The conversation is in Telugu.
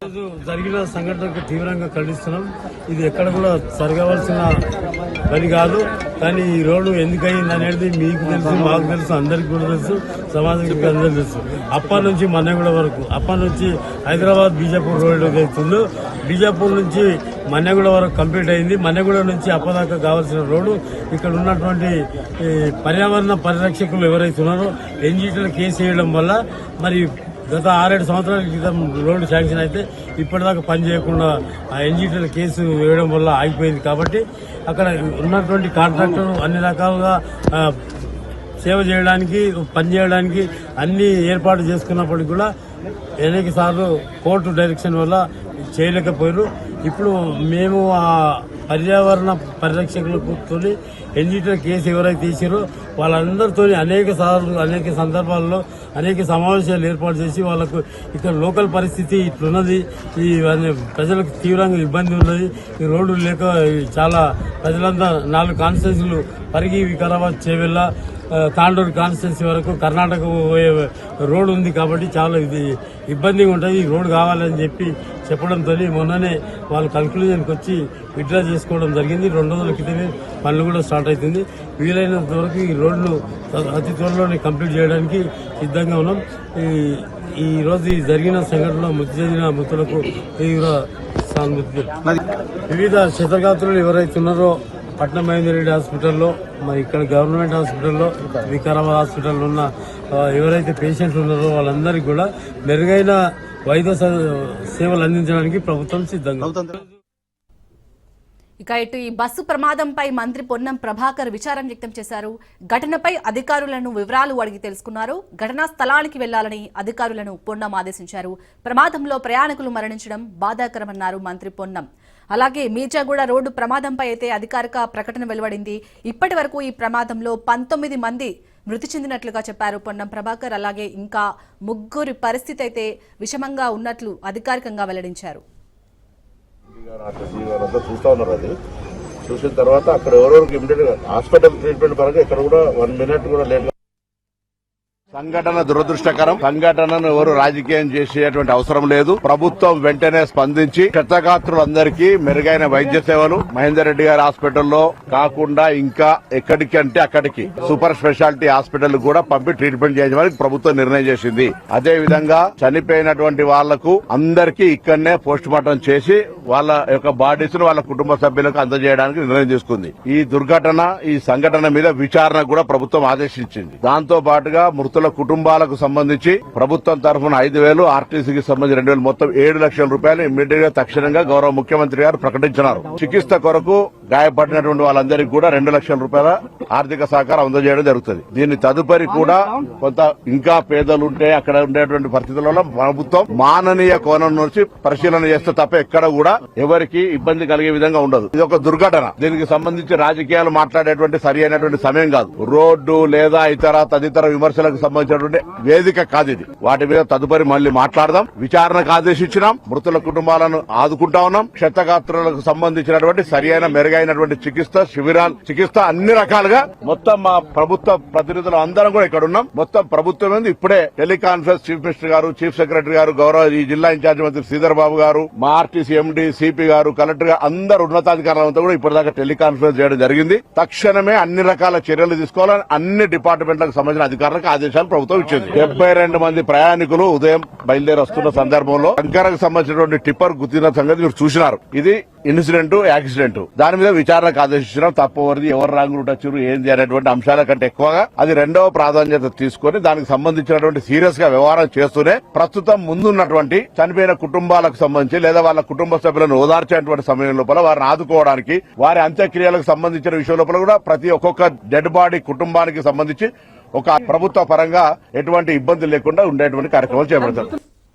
ఈరోజు జరిగిన సంఘటనకు తీవ్రంగా ఖండిస్తున్నాం. ఇది ఎక్కడ కూడా జరగవలసిన పని కాదు. కానీ ఈ రోడ్డు ఎందుకయింది అనేది మీకు తెలుసు మాకు తెలుసు అందరికి కూడా తెలుసు సమాజానికి అందరికి తెలుసు. అప్ప నుంచి మన్నెగూడ వరకు అప్ప నుంచి హైదరాబాద్ బీజాపూర్ రోడ్డు అవుతుందో బీజాపూర్ నుంచి మన్నెగూడ వరకు కంప్లీట్ అయింది. మన్నెగూడ నుంచి అప్ప దాకా కావాల్సిన రోడ్డు ఇక్కడ ఉన్నటువంటి పర్యావరణ పరిరక్షకులు ఎవరైతే ఉన్నారో ఎన్జీటీలో కేసు వేయడం వల్ల మరి గత ఆరేడు సంవత్సరాల క్రితం రోడ్డు శాంక్షన్ అయితే ఇప్పటిదాకా పని చేయకుండా ఆ ఎన్జిటీల కేసు వేయడం వల్ల ఆగిపోయింది కాబట్టి అక్కడ ఉన్నటువంటి కాంట్రాక్టర్ అన్ని రకాలుగా సేవ చేయడానికి పని చేయడానికి అన్ని ఏర్పాటు చేసుకున్నప్పటికీ కూడా అనేక సార్లు కోర్టు డైరెక్షన్ వల్ల చేయలేకపోయారు ఇప్పుడు మేము ఆ పర్యావరణ పరిరక్షకులతో ఎన్జిటీ కేసు ఎవరైతే తీసారో వాళ్ళందరితో అనేక సార్లు అనేక సందర్భాల్లో అనేక సమావేశాలు ఏర్పాటు చేసి వాళ్ళకు ఇక్కడ లోకల్ పరిస్థితి ఇట్లున్నది. ఈ ప్రజలకు తీవ్రంగా ఇబ్బంది ఉన్నది. ఈ రోడ్డు లేక చాలా ప్రజలంతా నాలుగు కాన్స్టిట్యూన్సీలు పరిగి వికారాబాద్ చేవెళ్ళ తాండూరు కాన్స్టిట్యున్సీ వరకు కర్ణాటక పోయే రోడ్ ఉంది కాబట్టి చాలా ఇది ఇబ్బందిగా ఉంటుంది. ఈ రోడ్ కావాలని చెప్పి చెప్పడంతో మొన్ననే వాళ్ళు కన్క్లూజన్కి వచ్చి విత్డ్రా చేసుకోవడం జరిగింది. రెండు రోజుల క్రితమే పనులు కూడా స్టార్ట్ అవుతుంది. వీలైనంత వరకు ఈ రోడ్లు అతి త్వరలోనే కంప్లీట్ చేయడానికి సిద్ధంగా ఉన్నాం. ఈ ఈ రోజు ఈ జరిగిన సంఘటనలో మృతి చెందిన మృతులకు తీవ్ర సానుభూతి. వివిధ శతగాత్రులు ఎవరైతే ఉన్నారో పట్నం మహేందర్ రెడ్డి హాస్పిటల్లో మరి ఇక్కడ గవర్నమెంట్ హాస్పిటల్లో వికారాబాద్ హాస్పిటల్లో ఉన్న ఎవరైతే పేషెంట్లు ఉన్నారో వాళ్ళందరికీ కూడా మెరుగైన వైద్య సేవలు అందించడానికి ప్రభుత్వం సిద్ధంగా ఉంది. ఇక ఇటు ఈ బస్సు ప్రమాదంపై మంత్రి పొన్నం ప్రభాకర్ విచారం వ్యక్తం చేశారు. ఘటనపై అధికారులను వివరాలు అడిగి తెలుసుకున్నారు. ఘటనా స్థలానికి వెళ్ళాలని అధికారులను పొన్నం ఆదేశించారు. ప్రమాదంలో ప్రయాణికులు మరణించడం బాధాకరమన్నారు మంత్రి పొన్నం. అలాగే మీర్జాగూడ రోడ్డు ప్రమాదంపై అయితే అధికారిక ప్రకటన వెలువడింది. ఇప్పటి వరకు ఈ ప్రమాదంలో పంతొమ్మిది మంది మృతి చెందినట్లుగా చెప్పారు పొన్నం ప్రభాకర్. అలాగే ఇంకా ముగ్గురి పరిస్థితి అయితే విషమంగా ఉన్నట్లు అధికారికంగా వెల్లడించారు. చూస్తా ఉన్నారు అది. చూసిన తర్వాత అక్కడ ఎవరెవరికి ఇమీడియట్ హాస్పిటల్ ట్రీట్మెంట్ పరంగా ఇక్కడ కూడా వన్ మినిట్ కూడా లేట్ సంఘటన దురదృష్టకరం. సంఘటనను ఎవరు రాజకీయం చేసేటువంటి అవసరం లేదు. ప్రభుత్వం వెంటనే స్పందించి క్షతగాత్రులందరికీ మెరుగైన వైద్య సేవలు. మహేందర్ రెడ్డి గారి హాస్పిటల్లో కాకుండా ఇంకా ఎక్కడికి అంటే అక్కడికి సూపర్ స్పెషాలిటీ హాస్పిటల్ కూడా పంపి ట్రీట్మెంట్ చేయడానికి ప్రభుత్వం నిర్ణయం చేసింది. అదే విధంగా చనిపోయినటువంటి వాళ్ళకు అందరికీ ఇక్కడనే పోస్ట్ మార్టం చేసి వాళ్ళ యొక్క బాడీస్ను వాళ్ళ కుటుంబ సభ్యులకు అందజేయడానికి నిర్ణయం తీసుకుంది. ఈ దుర్ఘటన ఈ సంఘటన మీద విచారణ కూడా ప్రభుత్వం ఆదేశించింది. దాంతో పాటుగా మృతుల కుటుంబాలకు సంబంధించి ప్రభుత్వం తరఫున ఐదు వేలు ఆర్టీసీకి సంబంధించి రెండు వేలు మొత్తం ఏడు లక్షల రూపాయలు ఇమ్మీడియట్గా తక్షణంగా గౌరవ ముఖ్యమంత్రి గారు ప్రకటించినారు. చికిత్స కొరకు గాయపడినటువంటి వాళ్ళందరికీ కూడా రెండు లక్షల రూపాయల ఆర్థిక సహకారం అందజేయడం జరుగుతుంది. దీన్ని తదుపరి కూడా కొంత ఇంకా పేదలు ఉంటే అక్కడ ఉండేటువంటి పరిస్థితులలో ప్రభుత్వం మాననీయ కోణం నుంచి పరిశీలన చేస్తే తప్ప ఎక్కడ కూడా ఎవరికి ఇబ్బంది కలిగే విధంగా ఉండదు. ఇది ఒక దుర్ఘటన. దీనికి సంబంధించి రాజకీయాలు మాట్లాడేటువంటి సరి అయినటువంటి సమయం కాదు. రోడ్డు లేదా ఇతర తదితర విమర్శలకు సంబంధించినటువంటి వేదిక కాదు ఇది. వాటి మీద తదుపరి మళ్ళీ మాట్లాడదాం. విచారణకు ఆదేశించినాం. మృతుల కుటుంబాలను ఆదుకుంటా ఉన్నాం. క్షతగాత్రులకు సంబంధించినటువంటి సరి అయిన మెరుగైన అయినటువంటి చికిత్స శిబిరాలు చికిత్స అన్ని రకాలుగా మొత్తం మా ప్రభుత్వ ప్రతినిధులు అందరం కూడా ఇక్కడ ఉన్నాం. మొత్తం ప్రభుత్వం ఇప్పుడే teleconference chief minister garu chief secretary garu గౌరవ ఈ జిల్లా ఇన్ఛార్జ్ మంత్రి శ్రీధర్ బాబు గారు మా RTC MD CP garu collector garu అందరు ఉన్నతాధికారులంతా కూడా ఇప్పటిదాకా టెలికాన్ఫరెన్స్ చేయడం జరిగింది. తక్షణమే అన్ని రకాల చర్యలు తీసుకోవాలని అన్ని డిపార్ట్మెంట్లకు సంబంధించిన అధికారులకు ఆదేశాలు ప్రభుత్వం ఇచ్చింది. డెబ్బై రెండు మంది ప్రయాణికులు ఉదయం బయలుదేరి వస్తున్న సందర్భంలో శంకరకు సంబంధించినటువంటి టిప్పర్ గుర్తిన సంగతి మీరు చూసినారు. ఇది ఇన్సిడెంట్ యాక్సిడెంట్. దాని మీద విచారణకు ఆదేశించడం తప్పవరిది ఎవరు రాంగులు వచ్చారు ఏంది అనేటువంటి అంశాల కంటే ఎక్కువగా అది రెండవ ప్రాధాన్యత తీసుకొని దానికి సంబంధించినటువంటి సీరియస్గా వ్యవహారం చేస్తూనే ప్రస్తుతం ముందున్నటువంటి చనిపోయిన కుటుంబాలకు సంబంధించి లేదా వాళ్ళ కుటుంబ సభ్యులను ఓదార్చేటువంటి సమయం లోపల వారిని ఆదుకోవడానికి వారి అంత్యక్రియలకు సంబంధించిన విషయం లోపల కూడా ప్రతి ఒక్కొక్క డెడ్ బాడీ కుటుంబానికి సంబంధించి ఒక ప్రభుత్వ పరంగా ఎటువంటి ఇబ్బంది లేకుండా ఉండేటువంటి కార్యక్రమాలు చేపడతారు.